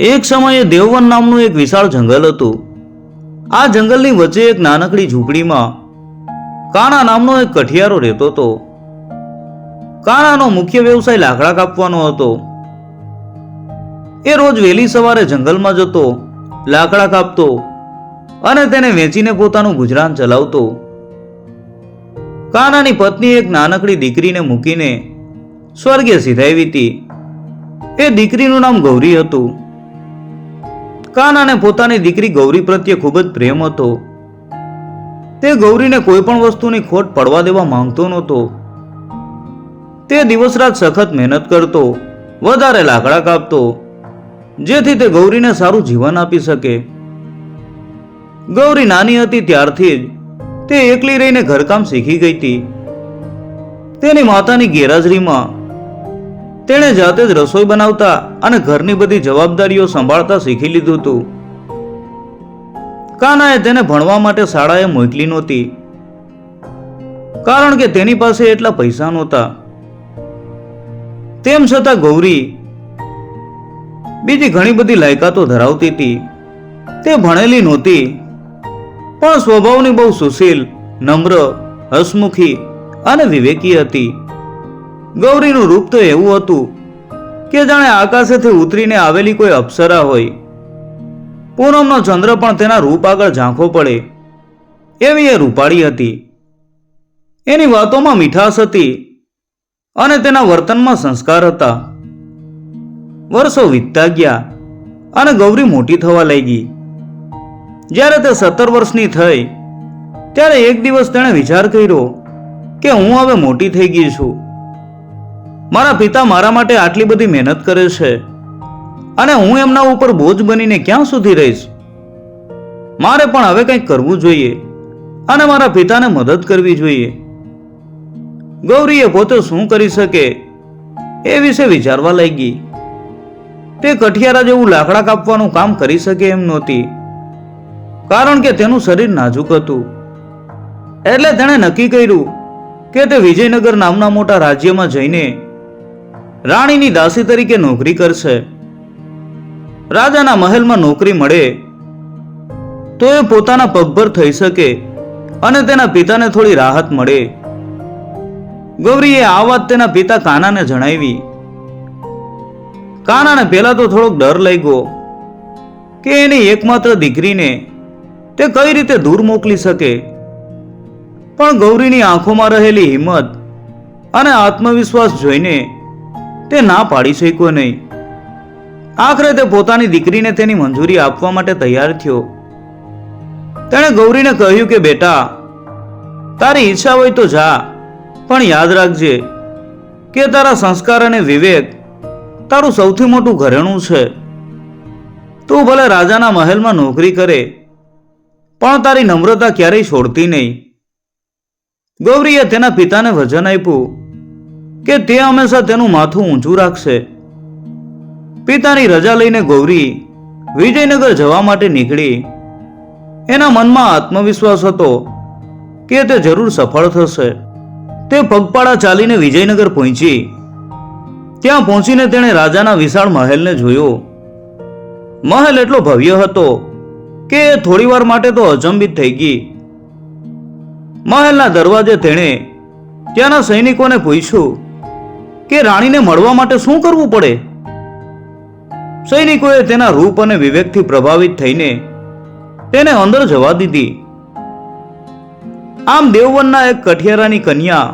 એક સમયે દેવવન નામનું એક વિશાળ જંગલ હતું. આ જંગલની વચ્ચે એક નાનકડી ઝૂંપડીમાં કાણા નામનો એક કઠિયારો રહેતો હતો. કાણાનો મુખ્ય વ્યવસાય લાકડા કાપવાનો હતો. એ રોજ વહેલી સવારે જંગલમાં જતો, લાકડા કાપતો અને તેને વેચીને પોતાનું ગુજરાન ચલાવતો. કાનાની પત્ની એક નાનકડી દીકરીને મૂકીને સ્વર્ગે સિધાવી હતી એ દીકરીનું નામ ગૌરી હતું. કાનાને પોતાની દીકરી ગૌરી પ્રત્યે ખૂબ જ પ્રેમ હતો. તે ગૌરીને કોઈ પણ વસ્તુની ખોટ પડવા દેવા માંગતો નહોતો. તે દિવસ રાત સખત મહેનત કરતો, વધારે લાકડા કાપતો, જેથી તે ગૌરીને સારું જીવન આપી શકે. ગૌરી નાની હતી ત્યારથી જ તે એકલી રહીને ઘરકામ શીખી ગઈ હતી. તેની માતાની ગેરહાજરીમાં તેણે જાતે જ રસોઈ બનાવતા અને ઘરની બધી જવાબદારીઓ સંભાળતા શીખી લીધું હતું. કાનાએ તેને ભણવા માટે શાળાએ મોકલી નહોતી. કારણ કે તેની પાસે એટલા પૈસા નહોતા. તેમ છતાં ગૌરી બીજી ઘણી બધી લાયકાતો ધરાવતી હતી. તે ભણેલી નહોતી, પણ સ્વભાવની બહુ સુશીલ, નમ્ર, હસમુખી અને વિવેકી હતી. ગૌરીનું રૂપ તો એવું હતું કે જાણે આકાશેથી ઉતરીને આવેલી કોઈ અપ્સરા હોય. પૂનમનો ચંદ્ર પણ તેના રૂપ આગળ ઝાંખો પડે એવી એ રૂપાળી હતી. એની વાતોમાં મીઠાશ હતી અને તેના વર્તનમાં સંસ્કાર હતા. વર્ષો વીતતા ગયા અને ગૌરી મોટી થવા લાગી. જ્યારે તે સત્તર વર્ષની થઈ, ત્યારે એક દિવસ તેણે વિચાર કર્યો કે હું હવે મોટી થઈ ગઈ છું. મારા પિતા મારા માટે આટલી બધી મહેનત કરે છે. અને હું એમના ઉપર બોજ બનીને ક્યાં સુધી રહીશ? મારે પણ હવે કંઈક કરવું જોઈએ અને મારા પિતાને મદદ કરવી જોઈએ. ગૌરીએ પોતે શું કરી શકે એ વિશે વિચારવા લાગી. તે કઠિયારા જેવું લાકડા કાપવાનું કામ કરી શકે એમ નહોતી. કારણ કે તેનું શરીર નાજુક હતું. એટલે તેણે નક્કી કર્યું કે તે વિજયનગર નામના મોટા રાજ્યમાં જઈને રાણીની દાસી તરીકે નોકરી કરશે. રાજાના મહેલમાં નોકરી મળે તો એ પોતાના પગભર થઈ શકે અને તેના પિતાને થોડી રાહત મળે. ગૌરીએ આ વાત તેના પિતા કાનાને જણાવી. કાનાને પહેલા તો થોડોક ડર લાગ્યો કે એની એકમાત્ર દીકરીને તે કઈ રીતે દૂર મોકલી શકે. પણ ગૌરીની આંખોમાં રહેલી હિંમત અને આત્મવિશ્વાસ જોઈને તે ના પાડી શક્યો નહીં. આખરે તે પોતાની દીકરીને તેની મંજૂરી આપવા માટે તૈયાર થયો. તેણે ગૌરીને કહ્યું કે, બેટા, તારી ઈચ્છા હોય તો જા, પણ યાદ રાખજે કે તારા સંસ્કાર અને વિવેક તારું સૌથી મોટું ઘરેણું છે. તું ભલે રાજાના મહેલમાં નોકરી કરે, પણ તારી નમ્રતા ક્યારેય છોડતી નહીં. ગૌરીએ તેના પિતાને વજન આપ્યું. કે તે હંમેશા તેનું માથું ઊંચું રાખશે. પિતાની રજા લઈને ગૌરી વિજયનગર જવા માટે નીકળી. એના મનમાં આત્મવિશ્વાસ હતો કે તે જરૂર સફળ થશે. તે પગપાળા ચાલીને વિજયનગર પહોંચી. ત્યાં પહોંચીને તેણે રાજાના વિશાળ મહેલને જોયો. મહેલ એટલો ભવ્ય હતો કે એ થોડીવાર માટે તો અચંબિત થઈ ગઈ. મહેલના દરવાજે તેણે ત્યાંના સૈનિકોને પૂછ્યું કે રાણીને મળવા માટે શું કરવું પડે? સૈનિકોએ તેના રૂપ અને વિવેકથી પ્રભાવિત થઈને તેને અંદર જવા દીધી. આમ દેવવનના એક કઠિયારાની કન્યા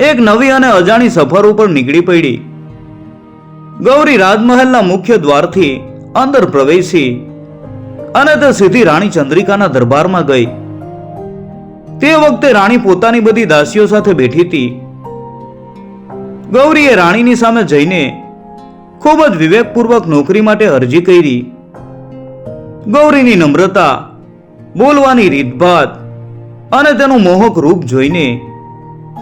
એક નવી અને અજાણી સફર ઉપર નીકળી પડી. ગૌરી રાજમહેલના મુખ્ય દ્વારથી અંદર પ્રવેશી અને તે સીધી રાણી ચંદ્રિકાના દરબારમાં ગઈ. તે વખતે રાણી પોતાની બધી દાસીઓ સાથે બેઠી હતી. ગૌરીએ રાણીની સામે જઈને ખૂબ જ વિવેકપૂર્વક નોકરી માટે અરજી કરી. ગૌરીની નમ્રતા, બોલવાની રીતભાત અને તેનું મોહક રૂપ જોઈને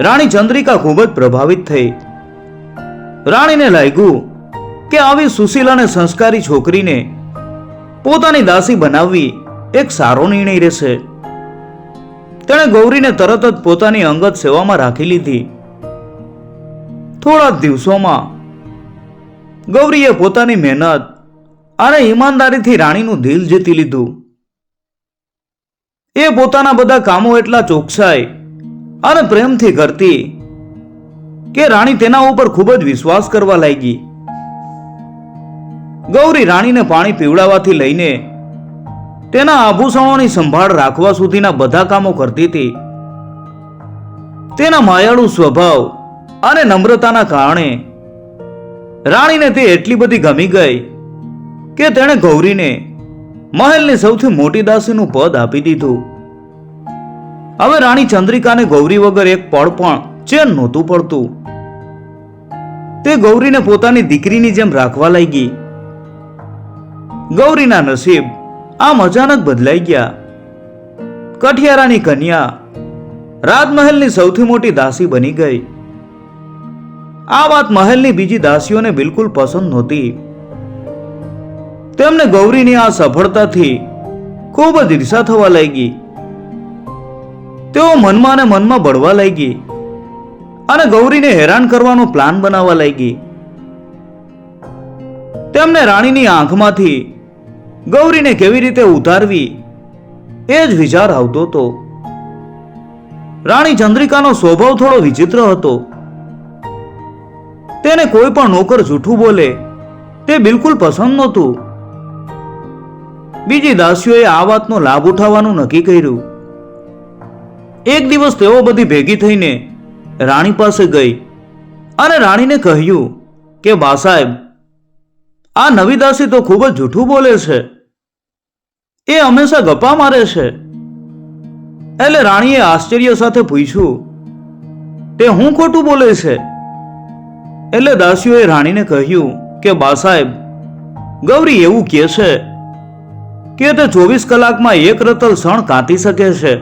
રાણી ચંદ્રિકા ખૂબ જ પ્રભાવિત થઈ. રાણીને લાગ્યું કે આવી સુશીલ અને સંસ્કારી છોકરીને પોતાની દાસી બનાવવી એક સારો નિર્ણય રહેશે. તેણે ગૌરીને તરત જ પોતાની અંગત સેવામાં રાખી લીધી. થોડા દિવસોમાં ગૌરીએ પોતાની મહેનત અને ઈમાનદારીથી રાણીનું દિલ જીતી લીધું. એ પોતાના બધા કામો એટલા ચોકસાઈ અને પ્રેમથી કરતી કે રાણી તેના ઉપર ખૂબ જ વિશ્વાસ કરવા લાગી. ગૌરી રાણીને પાણી પીવડાવવાથી લઈને તેના આભૂષણોની સંભાળ રાખવા સુધીના બધા કામો કરતી હતી. તેના માયાળુ સ્વભાવ અને નમ્રતાના કારણે રાણીને તે એટલી બધી ગમી ગઈ કે તેણે ગૌરીને મહેલની સૌથી મોટી દાસીનું પદ આપી દીધું. હવે રાણી ચંદ્રિકાને ગૌરી વગર એક પળ પણ ચેન નહોતું પડતું. તે ગૌરીને પોતાની દીકરીની જેમ રાખવા લાગી. ગૌરીના નસીબ આમ અચાનક બદલાઈ ગયા. કઠિયારાની કન્યા રાજમહેલની સૌથી મોટી દાસી બની ગઈ. આ વાત મહેલની બીજી દાસીઓને બિલકુલ પસંદ નહોતી. તેમને ગૌરીની આ સફળતાથી ખૂબ જ ઈર્ષા થવા લાગી. તેઓ મનમાં ને મનમાં બળવા લાગી અને ગૌરીને હેરાન કરવાનો પ્લાન બનાવવા લાગી. તેમને રાણીની આંખમાંથી ગૌરીને કેવી રીતે ઉતારવી એ જ વિચાર આવતો હતો. રાણી ચંદ્રિકાનો સ્વભાવ થોડો વિચિત્ર હતો. તેને કોઈ પણ નોકર જૂઠું બોલે, તે બિલકુલ પસંદ નહોતું. બીજી દાસીઓએ આ વાતનો લાભ ઉઠાવવાનું નક્કી કર્યું. એક દિવસ તેઓ બધી ભેગી થઈને રાણી પાસે ગઈ અને રાણીને કહ્યું કે, બા સાહેબ, આ નવી દાસી તો ખૂબ જ જૂઠું બોલે છે. એ હંમેશા ગપ્પા મારે છે. એટલે રાણીએ આશ્ચર્ય સાથે પૂછ્યું, તે હું ખોટું બોલે છે? એટલે દાસીઓએ રાણીને કહ્યું કે બા સાહેબ ગૌરી એવું કહે છે કે તે ચોવીસ કલાકમાં એક રતલ સણ કાંતી શકે છે.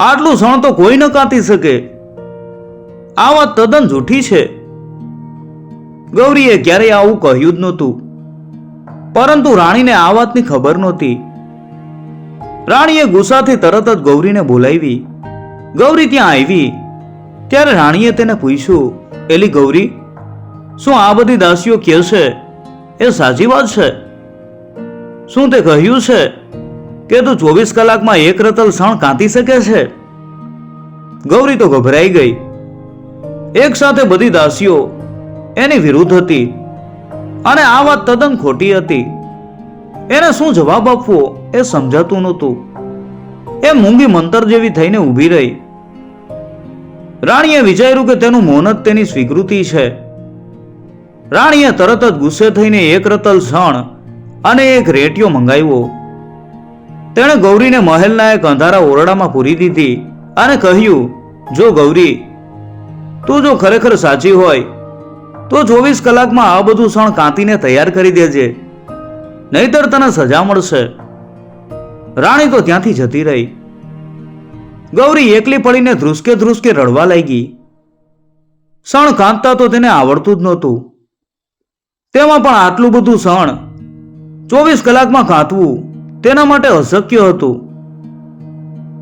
આટલું સણ તો કોઈ ન કાંતી શકે. આ વાત તદ્દન જૂઠી છે. ગૌરીએ ક્યારેય આવું કહ્યું જ નહોતું. પરંતુ રાણીને આ વાતની ખબર નહોતી. રાણીએ ગુસ્સાથી તરત જ ગૌરીને બોલાવી. ગૌરી ત્યાં આવી. ત્યારે રાણીએ તેને પૂછ્યું, એલી ગૌરી, શું આ બધી દાસીઓ કહે છે? એ સાચી વાત છે? શું તે કહ્યું છે કે તું ચોવીસ કલાકમાં એક રતલ સણ કાંતી શકે છે? ગૌરી તો ગભરાઈ ગઈ. એક સાથે બધી દાસીઓ એની વિરુદ્ધ હતી અને આ વાત તદ્દન ખોટી હતી. એને શું જવાબ આપવો એ સમજાતું નહોતું. એ મૂંગી મંતર જેવી થઈને ઊભી રહી. રાણીએ વિચાર્યું કે તેનું મૌનત તેની સ્વીકૃતિ છે. રાણીએ તરત જ ગુસ્સે થઈને એક રતલ સણ અને એક રેટિયો મંગાવ્યો. તેણે ગૌરીને મહેલના એક અંધારા ઓરડામાં પૂરી દીધી અને કહ્યું, જો ગૌરી, તું જો ખરેખર સાચી હોય, તો ચોવીસ કલાકમાં આ બધું સણ કાંતીને તૈયાર કરી દેજે, નહીતર તને સજા મળશે. રાણી તો ત્યાંથી જતી રહી. ગૌરી એકલી પડીને ધ્રુસકે ધ્રુસકે રડવા લાગી. સણ કાંતતા તો તેને આવડતું જ નહોતું. તેમાં પણ આટલું બધું સણ ચોવીસ કલાકમાં કાંતવું તેના માટે અશક્ય હતું.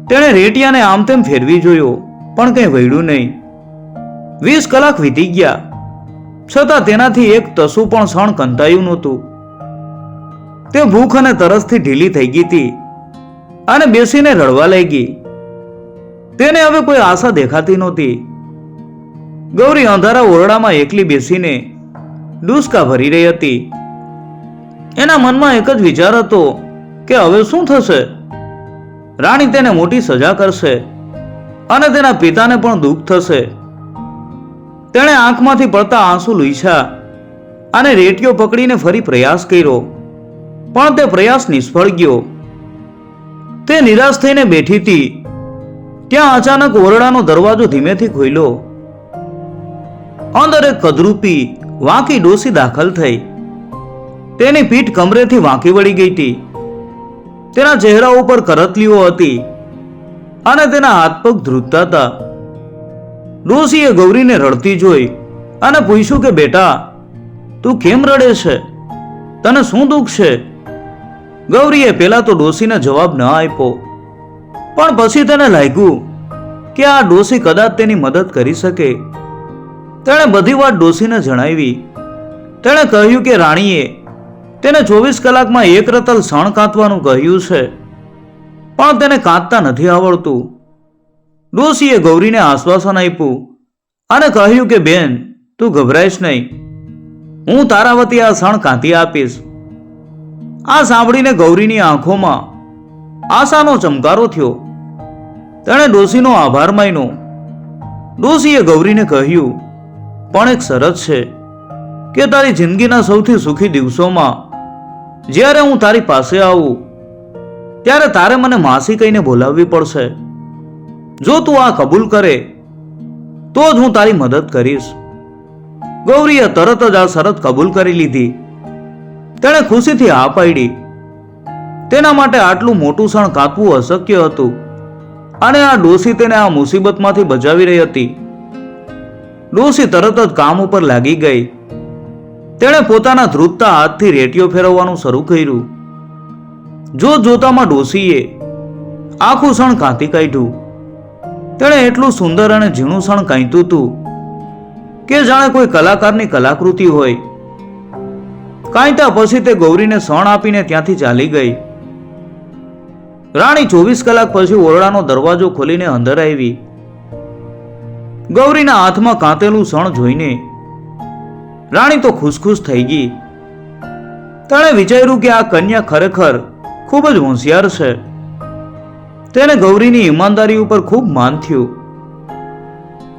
તેણે રેટિયાને આમ તેમ ફેરવી જોયો, પણ કંઈ વળ્યું નહીં. વીસ કલાક વીતી ગયા. છતાં તેનાથી એક તસુ પણ સણ કંતાયું નહોતું. તે ભૂખ અને તરસથી ઢીલી થઈ ગઈ હતી અને બેસીને રડવા લાગી. તેને હવે કોઈ આશા દેખાતી નહોતી. ગૌરી અંધારા ઓરડામાં એકલી બેસીને ડુસકા ભરી રહી હતી. એના મનમાં એક જ વિચાર હતો કે હવે શું થશે? રાણી તેને મોટી સજા કરશે અને તેના પિતાને પણ દુઃખ થશે. તેણે આંખમાંથી પડતા આંસુ લૂછ્યા અને રેટીઓ પકડીને ફરી પ્રયાસ કર્યો, પણ તે પ્રયાસ નિષ્ફળ ગયો. તે નિરાશ થઈને બેઠી હતી. ત્યાં અચાનક ઓરડાનો દરવાજો ધીમેથી ખોલ્યો. અંદર એક કદરૂપી વાંકી ડોસી દાખલ થઈ. તેની પીઠ કમરેથી વાંકી વળી ગઈ હતી. તેના ચહેરા ઉપર કરતલીઓ હતી અને તેના હાથ પગ ધ્રુજતા હતા. ડોસીએ ગૌરીને રડતી જોઈ અને પૂછ્યું કે, બેટા, તું કેમ રડે છે? તને શું દુઃખ છે? ગૌરીએ પેલા તો ડોસીને જવાબ ન આપ્યો. પણ પછી તેને લાગ્યું કે આ ડોસી કદાચ તેની મદદ કરી શકે. તેણે બધી વાત ડોસીને જણાવી. તેણે કહ્યું કે રાણીએ, તેને ચોવીસ કલાકમાં એક રતલ સણ કાંતવાનું કહ્યું છે, પણ તેને કાંતતા નથી આવડતું. ડોશીએ ગૌરીને આશ્વાસન આપ્યું અને કહ્યું કે, બેન, તું ગભરાઈશ નહીં. હું તારા વતી આ સણ કાંતી આપીશ. આ સાંભળીને ગૌરીની આંખોમાં આશાનો ચમકારો થયો. તેણે ડોશીનો આભાર માન્યો. ડોશીએ ગૌરીને કહ્યું, પણ એક શરત છે કે તારી જિંદગીના સૌથી સુખી દિવસોમાં જ્યારે હું તારી પાસે આવું, ત્યારે તારે મને માસી કહીને બોલાવવી પડશે. જો તું આ કબૂલ કરે, તો જ હું તારી મદદ કરીશ. ગૌરીએ તરત જ આ શરત કબૂલ કરી લીધી. તેણે ખુશીથી હા પાડી. તેના માટે આટલું મોટું સણ કાપવું અશક્ય હતું. અને આ ડોસી તેને આ મુસીબતમાંથી બચાવી રહી હતી. ડોસી તરત જ કામ ઉપર લાગી ગઈ. તેણે પોતાના ધ્રુજતા હાથથી રેટીઓ ફેરવવાનું શરૂ કર્યું. જો જોતામાં ડોસીએ આખું સણ કાંતી કાઢ્યું. તેણે એટલું સુંદર અને ઝીણું સણ કાંત્યું હતું કે જાણે કોઈ કલાકારની કલાકૃતિ હોય. કાંતા પછી તે ગૌરીને સણ આપીને ત્યાંથી ચાલી ગઈ. રાણી ચોવીસ કલાક પછી ઓરડાનો દરવાજો ખોલીને અંદર આવી. ગૌરીના હાથમાં કાંતેલું સણ જોઈને રાણી તો ખુશખુશ થઈ ગઈ. તેણે વિચાર્યું કે આ કન્યા ખરેખર ખૂબ જ હોશિયાર છે. તેને ગૌરીની ઈમાનદારી ઉપર ખૂબ માન થયું.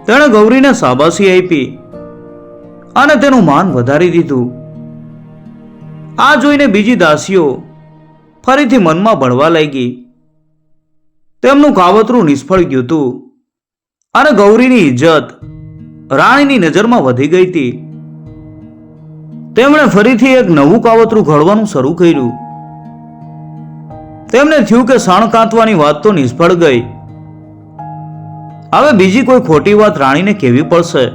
તેણે ગૌરીને શાબાશી આપી અને તેનું માન વધારી દીધું. આ જોઈને બીજી દાસીઓ ફરીથી મનમાં ભળવા લાગી. તેમનું કાવતરું નિષ્ફળ ગયું હતું. અને ગૌરીની ઇજ્જત રાણીની નજરમાં વધી ગઈ હતી. તેમણે ફરીથી એક નવું કાવતરું ઘડવાનું શરૂ કર્યું. તેમને થયું કે સણ કાંતવાની વાત તો નિષ્ફળ ગઈ. હવે બીજી કોઈ ખોટી વાત રાણીને કહેવી પડશે.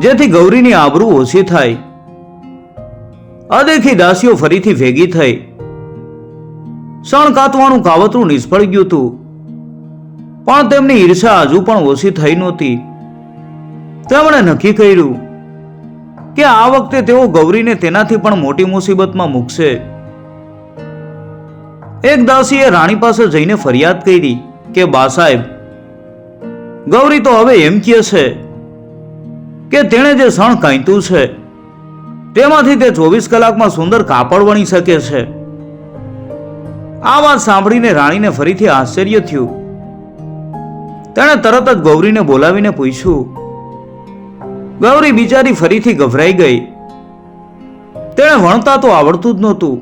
જેથી ગૌરીની આબરૂ ઓછી થાય. અદેખી દાસીઓ ફરીથી ભેગી થઈ. સણ કાતવાનું કાવતરું નિષ્ફળ ગયું હતું. પણ તેમની ઈર્ષા હજુ પણ ઓછી થઈ નહોતી. તેમણે નક્કી કર્યું કે આ વખતે તેઓ ગૌરીને તેનાથી પણ મોટી મુસીબતમાં મૂકશે. એક દાસીએ રાણી પાસે જઈને ફરિયાદ કરી કે, બા સાહેબ, ગૌરી તો હવે એમ કહે છે કે તેણે જે સણ કાંઈતું છે, તેમાંથી તે ચોવીસ કલાકમાં સુંદર કાપડ વણી શકે છે. આ વાત સાંભળીને રાણીને ફરીથી આશ્ચર્ય થયું. તેણે તરત જ ગૌરીને બોલાવીને પૂછ્યું, ગૌરી બિચારી ફરીથી ગભરાઈ ગઈ. તેણે વણતા તો આવડતું જ નહોતું.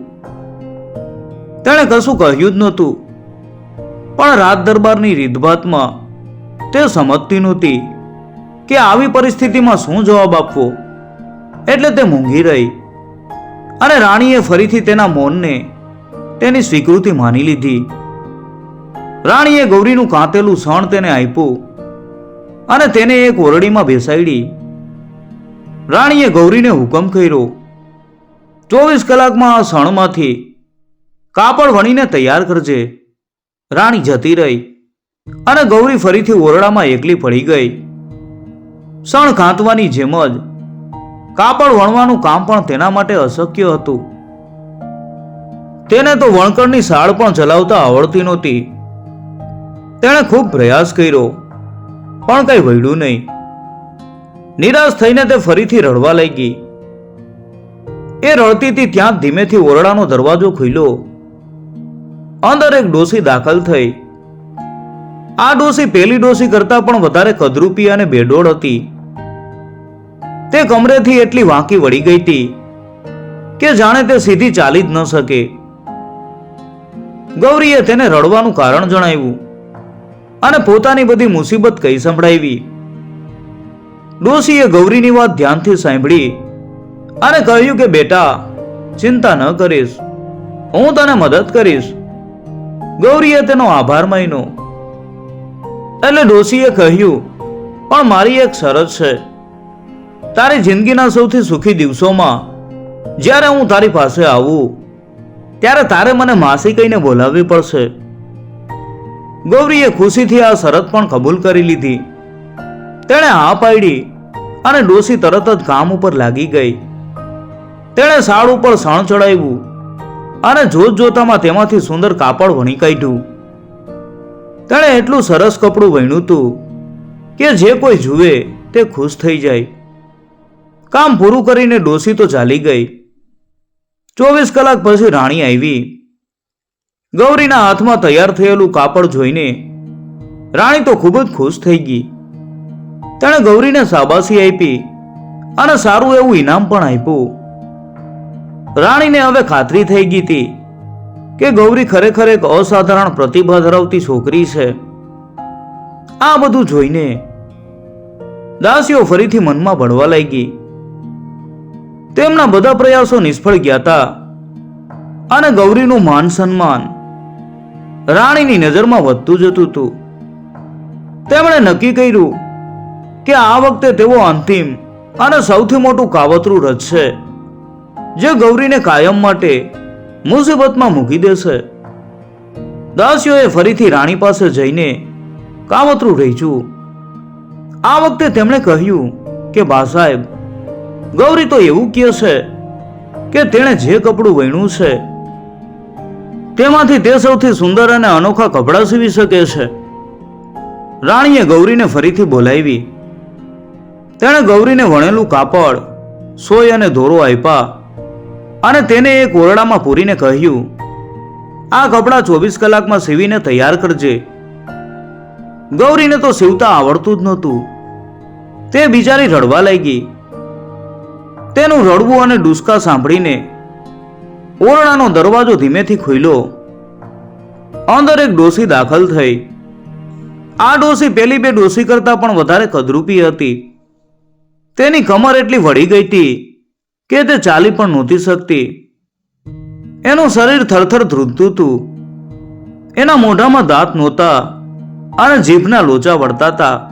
તેણે કશું કહ્યું જ નહોતું. પણ રાજ દરબારની રીતભાતમાં તે સમજતી નહોતી કે આવી પરિસ્થિતિમાં શું જવાબ આપવો. એટલે તે મૂંઘી રહી. અને રાણીએ ફરીથી તેના મૌનને તેની સ્વીકૃતિ માની લીધી. રાણીએ ગૌરીનું કાંતેલું સણ તેને આપ્યું અને તેને એક ઓરડીમાં બેસાડી. રાણીએ ગૌરીને હુકમ કર્યો, ચોવીસ કલાકમાં આ સણમાંથી કાપડ વણીને તૈયાર કરજે. રાણી જતી રહી અને ગૌરી ફરીથી ઓરડામાં એકલી પડી ગઈ. સણ કાંતવાની જેમ જ કાપડ વણવાનું કામ પણ તેના માટે અશક્ય હતું. તેને તો વણકરની સાળ પણ ચલાવતા આવડતી નહોતી. તેણે ખૂબ પ્રયાસ કર્યો, પણ કંઈ વળ્યું નહીં. નિરાશ થઈને તે ફરીથી રડવા લાગી. એ રડતી ત્યાં ધીમેથી ઓરડાનો દરવાજો ખુલ્યો. અંદર એક ડોસી દાખલ થઈ. આ ડોસી પેલી ડોસી કરતા પણ વધારે કદરૂપી અને બેડોળ હતી. તે કમરેથી એટલી વાંકી વળી ગઈ હતી કે જાણે તે સીધી ચાલી જ ન શકે. ગૌરીએ તેને રડવાનું કારણ જણાવ્યું અને પોતાની બધી મુસીબત કહી સંભળાવી. ડોશીએ ગૌરીની વાત ધ્યાનથી સાંભળી અને કહ્યું કે, બેટા, ચિંતા ન કરીશ. હું તને મદદ કરીશ. ગૌરીએ તેનો આભાર માન્યો. એટલે ડોશીએ કહ્યું, પણ મારી એક શરત છે. તારી જિંદગીના સૌથી સુખી દિવસોમાં જ્યારે હું તારી પાસે આવું ત્યારે તારે મને માસી કહીને બોલાવવી પડશે. ગૌરીએ ખુશીથી આ શરત પણ કબૂલ કરી લીધી. તેણે હા પાડી અને ડોસી તરત જ કામ ઉપર લાગી ગઈ. તેણે સાડ ઉપર સણ ચડાવ્યું અને જોત જોતામાં તેમાંથી સુંદર કાપડ વણી કાઢ્યું. તેણે એટલું સરસ કપડું વણ્યું હતું કે જે કોઈ જુએ તે ખુશ થઈ જાય. કામ પૂરું કરીને ડોસી તો ચાલી ગઈ. ચોવીસ કલાક પછી રાણી આવી. ગૌરીના હાથમાં તૈયાર થયેલું કાપડ જોઈને રાણી તો ખૂબ જ ખુશ થઈ ગઈ. તેણે ગૌરીને શાબાશી આપી અને સારું એવું ઇનામ પણ આપ્યું. રાણીને હવે ખાતરી થઈ ગઈ હતી કે ગૌરી ખરેખર એક અસાધારણ પ્રતિભા ધરાવતી છોકરી છે. આ બધું જોઈને દાસીઓ ફરીથી મનમાં ભળવા લાગી. તેમના બધા પ્રયાસો નિષ્ફળ ગયા હતા. અને ગૌરીનું માન સન્માન રાણીની નજરમાં વધતું જતું હતું. તેમણે નક્કી કર્યું કે આ વખતે તેઓ અંતિમ અને સૌથી મોટું કાવતરું રચશે જે ગૌરીને કાયમ માટે મુસીબતમાં મૂકી દેશે. દાસીઓએ ફરીથી રાણી પાસે જઈને કાવતરું રહીચું આ વખતે તેમણે કહ્યું કે, બા સાહેબ ગૌરી તો એવું કહે છે કે તેણે જે કપડું વણ્યું છે, તેમાંથી તે સૌથી સુંદર અને અનોખા કપડાં સીવી શકે છે. રાણીએ ગૌરીને ફરીથી બોલાવી. તેણે ગૌરીને વણેલું કાપડ, સોય અને ધોરો આપ્યા અને તેને એક ઓરડામાં પૂરીને કહ્યું, આ કપડાં ચોવીસ કલાકમાં સીવીને તૈયાર કરજે. ગૌરીને તો સીવતા આવડતું જ નહોતું. તે બિચારી રડવા લાગી. તેનું રડવું અને ડુસકા સાંભળીને ઓરડાનો દરવાજો ધીમેથી ખુલ્યો. અંદર એક ડોસી દાખલ થઈ. આ ડોસી પેલી બે ડોસી કરતા પણ વધારે કદરૂપી હતી. તેની કમર એટલી વળી ગઈ હતી કે તે ચાલી પણ નહોતી શકતી. એનું શરીર થરથર ધ્રુજતું હતું. એના મોઢામાં દાંત નહોતા અને જીભના લોચા વળતા હતા.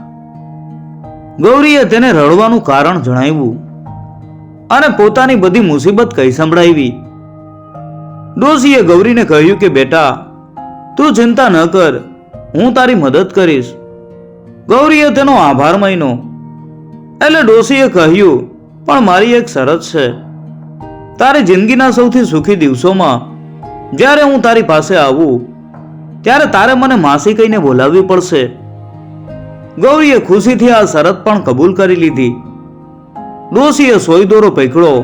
ગૌરીએ તેને રડવાનું કારણ જણાવ્યું. અને પોતાની બધી મુસીબત કહી સંભળાવી ડોશીએ ગૌરીને કહ્યું કે, બેટા, તું ચિંતા ન કર, હું તારી મદદ કરીશ. ગૌરીએ તેનો આભાર માન્યો. એટલે ડોશીએ કહ્યું, પણ મારી એક શરત છે. તારી જિંદગીના સૌથી સુખી દિવસોમાં, જ્યારે હું તારી પાસે આવું, ત્યારે તારે મને માસી કહીને બોલાવવી પડશે. ગૌરીએ ખુશીથી આ શરત પણ કબૂલ કરી લીધી. ડોશીએ સોય દોરો પકડ્યો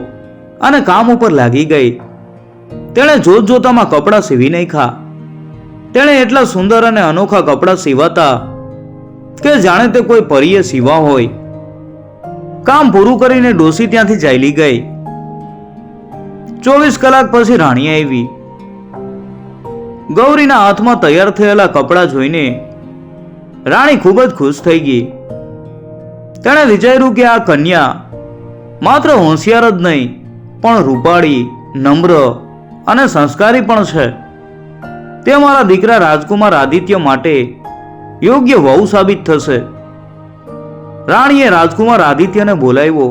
અને કામ ઉપર લાગી ગઈ. તેણે જોત જોતામાં કપડાં સીવી નાખ્યા. તેણે એટલા સુંદર અને અનોખા કપડાં સીવાતા કે જાણે તે કોઈ પરીએ સીવા હોય. કામ પૂરું કરીને ડોસી ત્યાંથી ચાલી ગઈ. ચોવીસ કલાક પછી રાણી આવી. ગૌરીના હાથમાં તૈયાર થયેલા કપડાં જોઈને રાણી ખૂબ જ ખુશ થઈ ગઈ. તેણે વિચાર્યું કે આ કન્યા માત્ર હોશિયાર જ નહીં, પણ રૂપાળી, નમ્ર અને સંસ્કારી પણ છે. તે મારા દીકરા રાજકુમાર આદિત્ય માટે યોગ્ય વહુ સાબિત થશે. રાણીએ રાજકુમાર આદિત્યને બોલાવ્યો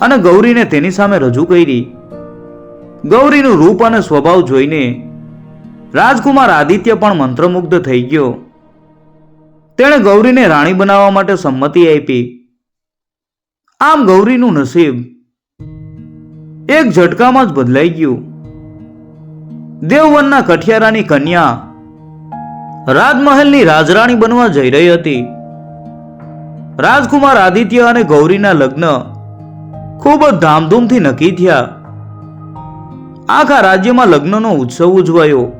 અને ગૌરીને તેની સામે રજૂ કરી. ગૌરીનું રૂપ અને સ્વભાવ જોઈને રાજકુમાર આદિત્ય પણ મંત્રમુગ્ધ થઈ ગયો. તેણે ગૌરીને રાણી બનાવવા માટે સંમતિ આપી. આમ ગૌરીનું નસીબ એક ઝટકામાં જ બદલાઈ ગયું. દેવવનના કઠિયારાની કન્યા રાજમહેલની રાજરાણી બનવા જઈ રહી હતી. રાજકુમાર આદિત્ય અને ગૌરીના લગ્ન ખૂબ જ ધામધૂમથી નક્કી થયા. આખા રાજ્યમાં લગ્નનો ઉત્સવ ઉજવાયો.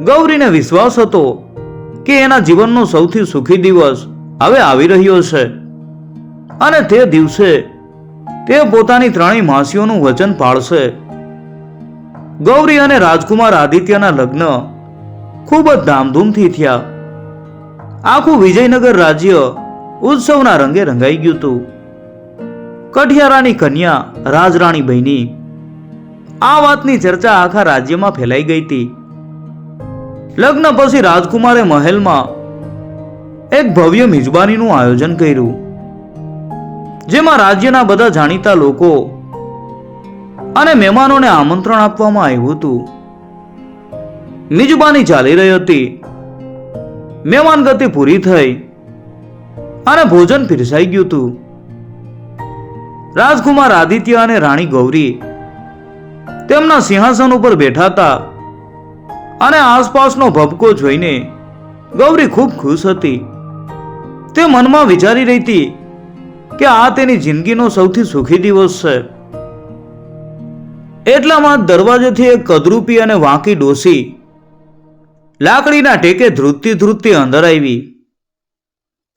ગૌરીને વિશ્વાસ હતો કે એના જીવનનો સૌથી સુખી દિવસ હવે આવી રહ્યો છે. અને તે દિવસે તે પોતાની ત્રણેય માસીઓનું વચન પાળશે. ગૌરી અને રાજકુમાર આદિત્યના લગ્ન ખૂબ જ ધામધૂમથી થયા. આખું વિજયનગર રાજ્ય ઉત્સવના રંગે રંગાઈ ગયું હતું. કઠિયારાની કન્યા રાજરાણી બહેની આ વાતની ચર્ચા આખા રાજ્યમાં ફેલાઈ ગઈ હતી. લગ્ન પછી રાજકુમારે મહેલમાં એક ભવ્ય મિજબાનીનું આયોજન કર્યું. જેમાં રાજ્યના બધા જાણીતા લોકો અને મહેમાનોને આમંત્રણ આપવામાં આવ્યું હતું. મિજબાની ચાલી રહી હતી. મહેમાન ગતિ પૂરી થઈ અને ભોજન પીરસાઈ ગયું હતું. રાજકુમાર આદિત્ય અને રાણી ગૌરી તેમના સિંહાસન ઉપર બેઠા હતા અને આસપાસનો ભપકો જોઈને ગૌરી ખૂબ ખુશ હતી. તે મનમાં વિચારી રહી હતી કે આ તેની જિંદગીનો સૌથી સુખી દિવસ છે. એટલામાં દરવાજેથી એક કદરૂપી અને વાંકી ડોસી લાકડીના ટેકે ધ્રુતતી ધ્રુતતી અંદર આવી.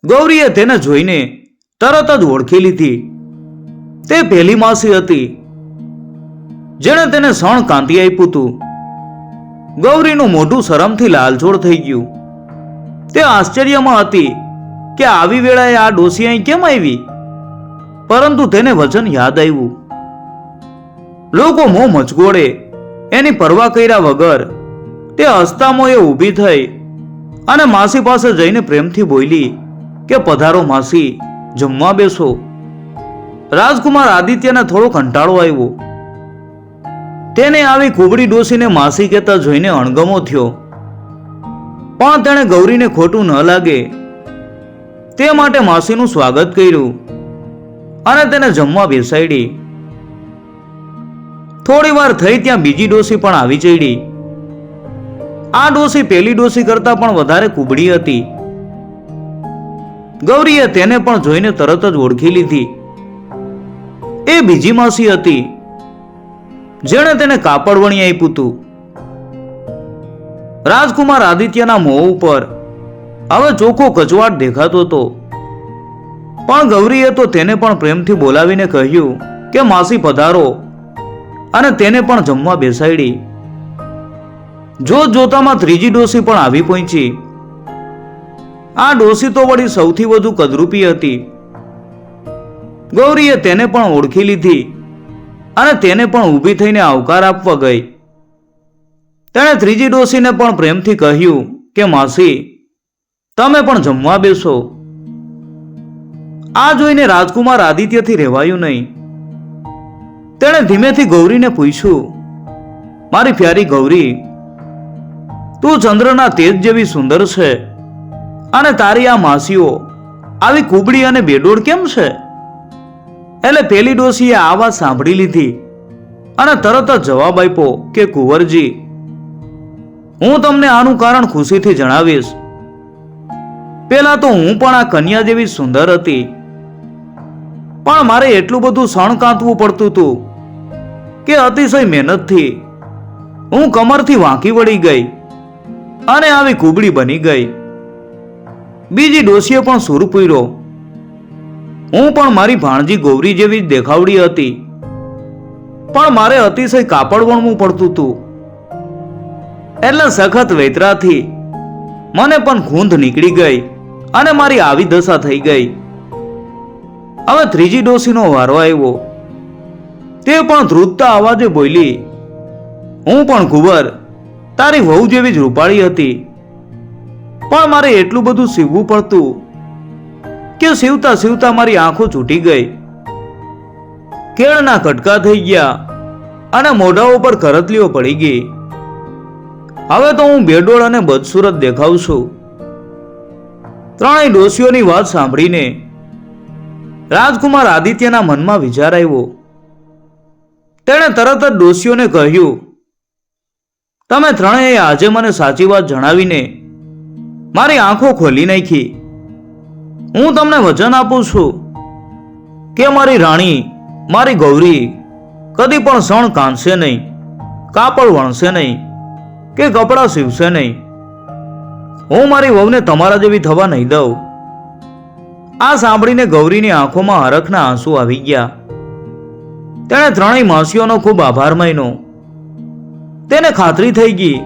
ગૌરીએ તેને જોઈને તરત જ ઓળખી લીધી. તે પહેલી માસી હતી. જેણે તેને સણ કાંતિ આપ્યું હતું. ગૌરીનું મોઢું શરમથી લાલચોળ થઈ ગયું. તે આશ્ચર્યમાં હતી કે આવી વેળાએ આ ડોસી અહીં કેમ આવી? પરંતુ તેને વચન યાદ આવ્યું. લોકો મોં મચગોળે એની પરવા કર્યા વગર, તે હસ્તામોએ ઊભી થઈ અને માસી પાસે જઈને પ્રેમથી બોલી કે, પધારો માસી, જમવા બેસો. રાજકુમાર આદિત્યને થોડો કંટાળો આવ્યો. તેને આવી કુબડી ડોસીને માસી કહેતા જોઈને અણગમો થયો. પણ તેણે ગૌરીને ખોટું ન લાગે. તે માટે માસીનું સ્વાગત કર્યું. અને તેને જમવા બેસાડી. થોડી વાર થઈ ત્યાં બીજી ડોસી પણ આવી ચડી. આ ડોસી પેલી ડોસી કરતા પણ વધારે કુબડી હતી. ગૌરીએ તેને પણ જોઈને તરત જ ઓળખી લીધી. એ બીજી માસી હતી. જેણે તેને કાપડ વણી આપ્યું હતું. રાજકુમાર આદિત્યના મોં ઉપર. હવે ચોખ્ખો કચવાટ દેખાતો હતો. પણ ગૌરીએ તો તેને પણ પ્રેમથી બોલાવીને કહ્યું કે માસી પધારો. અને તેને પણ જમવા બેસાડી. જોત જોતામાં ત્રીજી ડોસી પણ આવી પહોંચી. આ ડોસી તો વળી સૌથી વધુ કદરૂપી હતી. ગૌરીએ તેને પણ ઓળખી લીધી અને તેને પણ ઊભી થઈને આવકાર આપવા ગઈ. તેણે ત્રીજી ડોસીને પણ પ્રેમથી કહ્યું કે, માસી, તમે પણ જમવા બેસો. આ જોઈને રાજકુમાર આદિત્યથી રહેવાયું નહીં. તેણે ધીમેથી ગૌરીને પૂછ્યું, મારી પ્યારી ગૌરી, તું ચંદ્રના તેજ જેવી સુંદર છે અને તારી આ માસીઓ આવી કુબડી અને બેડોળ કેમ છે? એટલે પેલી ડોસીએ આ વાત સાંભળી લીધી અને તરત જ જવાબ આપ્યો કે, કુંવરજી, હું તમને આનું કારણ ખુશીથી જણાવીશ. પેલા તો હું પણ આ કન્યા જેવી સુંદર હતી. પણ મારે એટલું બધું સણ કાંતવું પડતું હતું કે અતિશય મહેનતથી હું કમરથી વાંકી વળી ગઈ અને આવી કુબડી બની ગઈ. બીજી ડોશીએ પણ સૂર પૂર્યો. હું પણ મારી ભાણજી ગૌરી જેવી જ દેખાવડી હતી. પણ મારે અતિશય કાપડ વણવું પડતું હતું એટલે સખત વેતરાથી મને પણ ખૂંધ નીકળી ગઈ અને મારી આવી દશા થઈ ગઈ. હવે ત્રીજી ડોસીનો વારો આવ્યો. તે પણ ધ્રુજતા અવાજે બોલી, હું પણ કુંવર તારી વહુ જેવી જ રૂપાળી હતી. પણ મારે એટલું બધું સીવવું પડતું કે સીવતા સીવતા મારી આંખો છૂટી ગઈ. કેળના કટકા થઈ ગયા અને મોઢા ઉપર કરતલીઓ પડી ગઈ. હવે તો હું બેડોળ અને બદસુરત દેખાઉં છું. ત્રણેય ડોસીઓની વાત સાંભળીને રાજકુમાર આદિત્યના મનમાં વિચાર આવ્યો. તેણે તરત જ ડોશીઓને કહ્યું, તમે ત્રણેય આજે મને સાચી વાત જણાવીને મારી આંખો ખોલી નાખી. હું તમને વચન આપું છું કે મારી રાણી, મારી ગૌરી કદી પણ સણ કાંધશે નહીં, કાપડ વણશે નહીં કે કપડાં સીવશે નહીં. હું મારી વહુને તમારા જેવી થવા નહીં દઉં. આ સાંભળીને ગૌરીની આંખોમાં હરખના આંસુ આવી ગયા. તેણે ત્રણેય માસીઓનો ખૂબ આભાર માન્યો. તેને ખાતરી થઈ ગઈ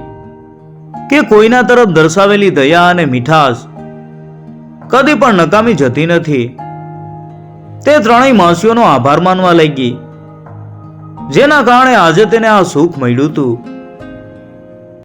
કે કોઈના તરફ દર્શાવેલી દયા અને મીઠાશ કદી પણ નકામી જતી નથી. તે ત્રણેય માસીઓનો આભાર માનવા લાગી, જેના કારણે આજે તેને આ સુખ મળ્યું હતું.